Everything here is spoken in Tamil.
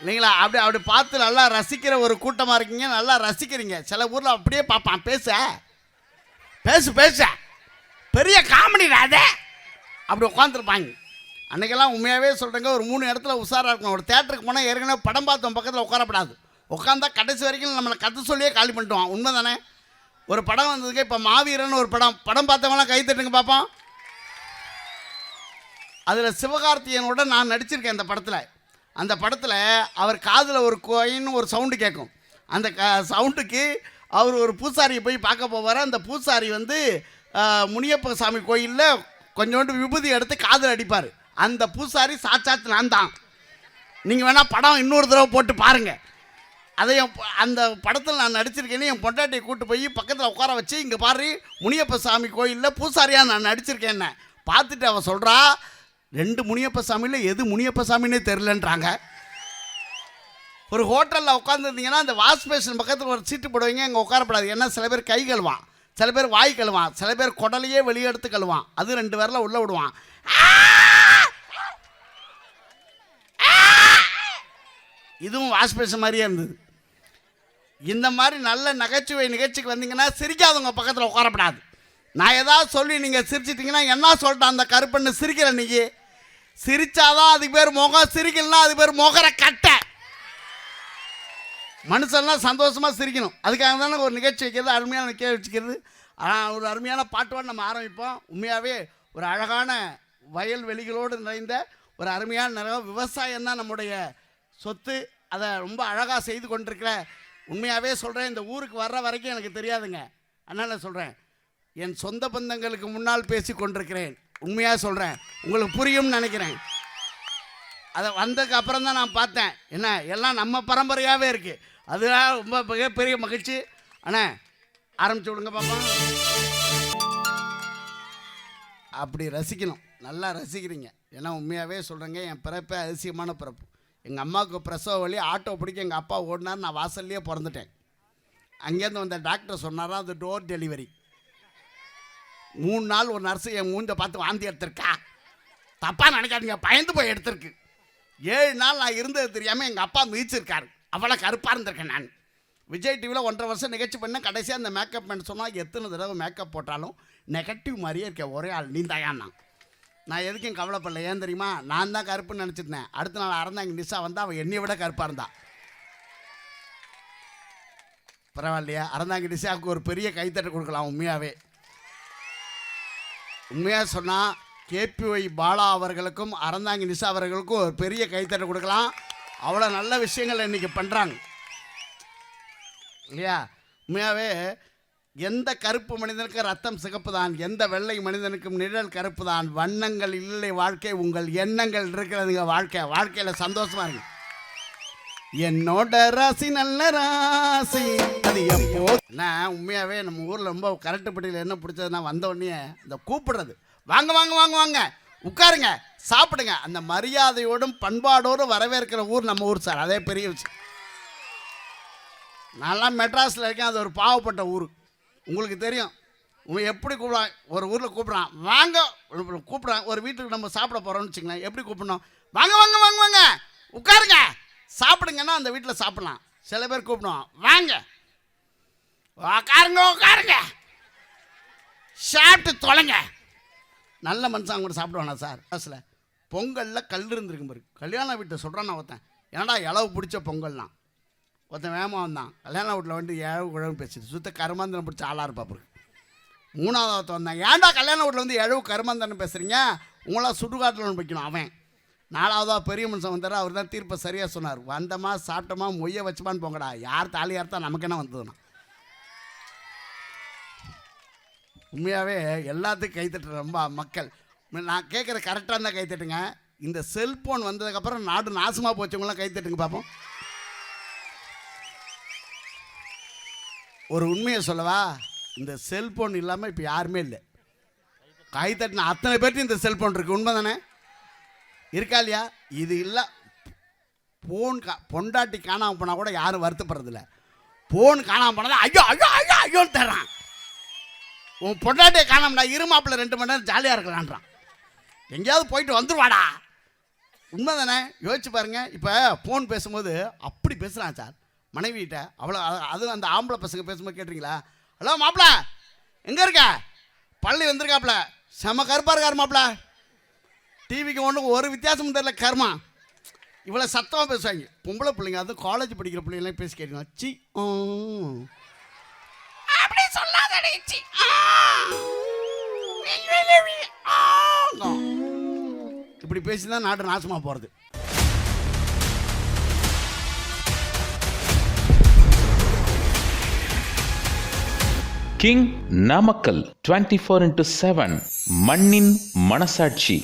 இல்லைங்களா? அப்படி அப்படி பார்த்து நல்லா ரசிக்கிற ஒரு கூட்டமாக இருக்கீங்க. நல்லா ரசிக்கிறீங்க. சில ஊரில் அப்படியே பார்ப்பான். பேச. பேசு பேச. பெரிய காமெடி அதே. அப்படி உட்காந்துருப்பாங்க அன்றைக்கெல்லாம் உண்மையாகவே சொல்கிறேங்க ஒரு மூணு இடத்துல உஷாராக இருக்கணும். ஒரு தேட்டருக்கு போனால் ஏற்கனவே படம் பார்த்தோம் பக்கத்தில் உட்காரப்படாது. உட்காந்தா கடைசி வரைக்கும் நம்மளை கற்று சொல்லியே காலி பண்ணிட்டோம். உண்மை தானே ஒரு படம் வந்ததுக்கு இப்போ மாவீரன் ஒரு படம். படம் பார்த்தவங்களாம் கை தட்டுங்க பார்ப்போம் அதில் சிவகார்த்தியனோட நான் நடிச்சிருக்கேன் அந்த படத்தில். அந்த படத்தில் அவர் காதில் ஒரு கோயின்னு ஒரு சவுண்டு கேட்கும் அந்த க சவுண்டுக்கு அவர் ஒரு பூசாரியை போய் பார்க்க போவார். அந்த பூசாரி வந்து முனியப்ப சாமி கோயிலில் கொஞ்சோண்டு விபூதி எடுத்து காதில் அடிப்பார். அந்த பூசாரி சாட்சாத் நான் தான். நீங்கள் வேணால் படம் இன்னொரு தடவை போட்டு பாருங்கள் அதை என் அந்த படத்தில் நான் நடிச்சிருக்கேன்னு என் பொண்டாட்டியை கூட்டு போய் பக்கத்தில் உட்கார வச்சு இங்கே பாரு முனியப்ப சாமி கோயிலில் பூசாரியாக நான் நடிச்சிருக்கேன்னு. பார்த்துட்டு அவன் சொல்கிறா ரெண்டு முனியப்ப சாமியில் எது முனியப்ப சாமின்னே தெரிலன்றாங்க ஒரு ஹோட்டலில் உட்காந்துருந்தீங்கன்னா அந்த வாஷ் பேஷன் பக்கத்தில் ஒரு சீட்டு போடுவீங்க அங்கே உட்காரப்படாது. ஏன்னா சில பேர் கை கழுவான். சில பேர் வாய் கழுவான். சில பேர் குடலையே வெளியே எடுத்து கழுவான். அது ரெண்டு பேரில் உள்ளே விடுவான். இதுவும் வாஷ் பேஷன் மாதிரியே இருந்தது. இந்த மாதிரி நல்ல நகைச்சுவை நிகழ்ச்சிக்கு வந்தீங்கன்னா சிரிக்காதவங்க பக்கத்தில் உட்காரப்படாது. நான் ஏதாவது சொல்லி நீங்கள் சிரிச்சிட்டிங்கன்னா என்ன சொல்லிட்டேன் அந்த கருப்பண்ணு சிரிக்கிற நீங்கள் சிரிச்சாதான் அதுக்கு பேர் முகம் சிரிக்கலன்னா அது பேர் முகர கட்டை. மனுஷன்லாம் சந்தோஷமாக சிரிக்கணும். அதுக்காக தானே ஒரு நிகழ்ச்சி வைக்கிறது அருமையான நிகழ்ச்சி வச்சுக்கிறது. ஆனால் ஒரு அருமையான பாட்டோடு நம்ம ஆரம்பிப்போம். உண்மையாகவே ஒரு அழகான வயல்வெளிகளோடு நிறைந்த ஒரு அருமையான நிற விவசாயம் தான் நம்முடைய சொத்து. அதை ரொம்ப அழகாக செய்து கொண்டிருக்கிற உண்மையாகவே சொல்கிறேன் இந்த ஊருக்கு வர்ற வரைக்கும் எனக்கு தெரியாதுங்க. அதனால் சொல்கிறேன் என் சொந்த பந்தங்களுக்கு முன்னால் பேசி கொண்டிருக்கிறேன். உண்மையாக சொல்கிறேன் உங்களுக்கு புரியும்னு நினைக்கிறேன். அதை வந்ததுக்கு அப்புறம் தான் நான் பார்த்தேன். என்ன எல்லாம் நம்ம பரம்பரையாகவே இருக்குது அதுதான் ரொம்ப மிகப்பெரிய மகிழ்ச்சி. அண்ணே ஆரம்பிச்சு விடுங்க பாப்பா. அப்படி ரசிக்கணும். நல்லா ரசிக்கிறீங்க. ஏன்னா உண்மையாகவே சொல்கிறேங்க என் பிறப்பே அதிசயமான பிறப்பு. எங்கள் அம்மாவுக்கு பிரசவ வழி ஆட்டோ பிடிக்க எங்கள் அப்பா ஓடினார் நான் வாசல்லையே பிறந்துட்டேன். அங்கேருந்து வந்த டாக்டர் சொன்னாரா அது டோர் டெலிவரி. மூணு நாள் ஒரு நர்ஸு என் மூஞ்ச பார்த்து வாந்தி எடுத்திருக்கா. தப்பாக நினைக்காதீங்க பயந்து போய் எடுத்திருக்கு. ஏழு நாள் நான் இருந்தது தெரியாமல் எங்கள் அப்பா மிதிச்சிருக்காரு. அவ்வளோ கருப்பாக இருந்திருக்கேன் நான். விஜய் டிவியில் ஒன்றரை வருஷம் நிகழ்ச்சி பண்ண கடைசியாக அந்த மேக்கப் பண்ண சொன்னால் எத்தனை தடவை மேக்கப் போட்டாலும் நெகட்டிவ் மாதிரியே இருக்கேன் ஒரே ஆள் நீ தாயான்னா நான் எதுக்கும் கவலைப்படல. ஏன் தெரியுமா? நான் தான் கருப்புன்னு நினச்சிருந்தேன். அடுத்த நாள் அறந்தாங்க நிஷா வந்து அவள் என்னை விட கருப்பாக இருந்தா. பரவாயில்லையா. அறந்தாங்க நிஷாவுக்கு ஒரு பெரிய கைத்தட்டு கொடுக்கலாம் உண்மையாகவே உண்மையாக சொன்னால் கேபிஒய் பாலா அவர்களுக்கும் அறந்தாங்கி நிஷா அவர்களுக்கும் ஒரு பெரிய கைத்தட்டு கொடுக்கலாம். அவ்வளோ நல்ல விஷயங்கள் இன்றைக்கி பண்ணுறாங்க இல்லையா? உண்மையாகவே எந்த கருப்பு மனிதனுக்கு ரத்தம் சிகப்பு தான் எந்த வெள்ளை மனிதனுக்கும் நிழல் கருப்பு தான் வண்ணங்கள் இல்லை வாழ்க்கை உங்கள் எண்ணங்கள் இருக்கிறதுங்க வாழ்க்கை. வாழ்க்கையில் சந்தோஷமா இருக்கு என்னோட ராசி நல்ல ராசி. அது எப்போ? நான் உண்மையாகவே நம்ம ஊரில் ரொம்ப கரட்டுப்பட்டியில் என்ன பிடிச்சதுன்னா வந்தோடனே இந்த கூப்பிடுறது. வாங்க வாங்க வாங்க வாங்க. உட்காருங்க சாப்பிடுங்க. அந்த மரியாதையோடும் பண்பாடோடும் வரவேற்கிற ஊர் நம்ம ஊர் சார். அதே பெரிய விஷயம். நான்லாம் மெட்ராஸில் இருக்கேன். அது ஒரு பாவப்பட்ட ஊர். உங்களுக்கு தெரியும். உன் எப்படி கூப்பிடான் ஒரு ஊரில் கூப்பிட்றான். வாங்க கூப்பிட்றான். ஒரு வீட்டுக்கு நம்ம சாப்பிட போகிறோம்னு வச்சுங்களேன் எப்படி கூப்பிடணும்? வாங்க வாங்க வாங்க வாங்க. உட்காருங்க. சாப்பிடுங்கன்னா அந்த வீட்டில் சாப்பிடலாம். சில பேர் கூப்பிடுவான் வாங்க. உக்காருங்க உட்காருங்க சாப்பிட்டு தொலைங்க. நல்ல மனுஷன் கூட சாப்பிடுவானா சார்? கிளாஸில் பொங்கலில் கல் இருந்திருக்கும் பாரு. கல்யாண வீட்டை சொல்கிறான் நான் ஒருத்தன் என்னடா இளவு பிடிச்ச பொங்கல்னா ஒருத்தன் வேகமாக வந்தான். கல்யாண வீட்டில் வந்து இழவு குழம்பு பேசிட்டு சுத்த கருமாந்திரம் பிடிச்ச ஆளாக இருப்பா பாரு. மூணாவது ஒருத்தன் வந்தான். ஏன்டா கல்யாண வீட்டில் வந்து இழவு கருமாந்தரம் பேசுகிறீங்க உங்களாம் சுடுகாட்டில் வைக்கணும் அவன். நாலாவதாக பெரிய மனுஷன் வந்தார் அவர் தான் தீர்ப்பை சரியாக சொன்னார். வந்தமா சாப்பிட்டோமா மொய்ய வச்சுமான்னு போங்கடா. யார் தாலி யார்த்தா நமக்கு என்ன வந்ததுண்ணா உண்மையாகவே எல்லாத்துக்கும் கைத்தட்டுற ரொம்ப மக்கள். நான் கேட்குற கரெக்டாக இருந்தால் கைத்தட்டுங்க இந்த செல்ஃபோன் வந்ததுக்கப்புறம் நாடு நாசமாக போச்சவங்களாம் கைத்தட்டுங்க பார்ப்போம் ஒரு உண்மையை சொல்லவா? இந்த செல்ஃபோன் இல்லாமல் இப்போ யாருமே இல்லை. கைத்தட்டின அத்தனை பேர்ட்டு இந்த செல்ஃபோன் இருக்குது உண்மை தானே இருக்கா இல்லையா? இது இல்லை. ஃபோன் கா பொண்டாட்டி காணாமல் போனால் கூட யாரும் வருத்தப்படுறதில்ல. ஃபோன் காணாமல் போனால் ஐயோ ஐயோ ஐயோ ஐயோன்னு தர்றான் உன் பொண்டாட்டியை காணாமடா இருமாப்பில் ரெண்டு மணி நேரம் ஜாலியாக இருக்கலான்றான் எங்கேயாவது போயிட்டு வந்துடுவாடா உண்மை தானே யோசிச்சு பாருங்க. இப்போ ஃபோன் பேசும்போது அப்படி பேசுகிறான் சார். மனைவிகிட்ட அவ்வளோ அது- அதுவும் அந்த ஆம்பளை பசங்க பேசும்போது கேட்டிங்களா ஹலோ மாப்பிள எங்கே இருக்க? பள்ளி வந்திருக்காப்ல. செம கருப்பாக இருக்காரு மாப்பிள டிவிக்கு ஒன்றும் ஒரு வித்தியாசமும் தெரியல கர்மா. இவ்வளோ சத்தமாக பேசுவாங்க. பொம்பளை பிள்ளைங்க அதுவும் காலேஜ் படிக்கிற பிள்ளைங்களாம் பேசி கேட்குங்க சி அப்படி சொல்லாதடி சி ஆ. இப்படி பேசி தான் நாடு நாசமாக போகிறது king Namakkal twenty four into seven மண்ணின் மனசாட்சி.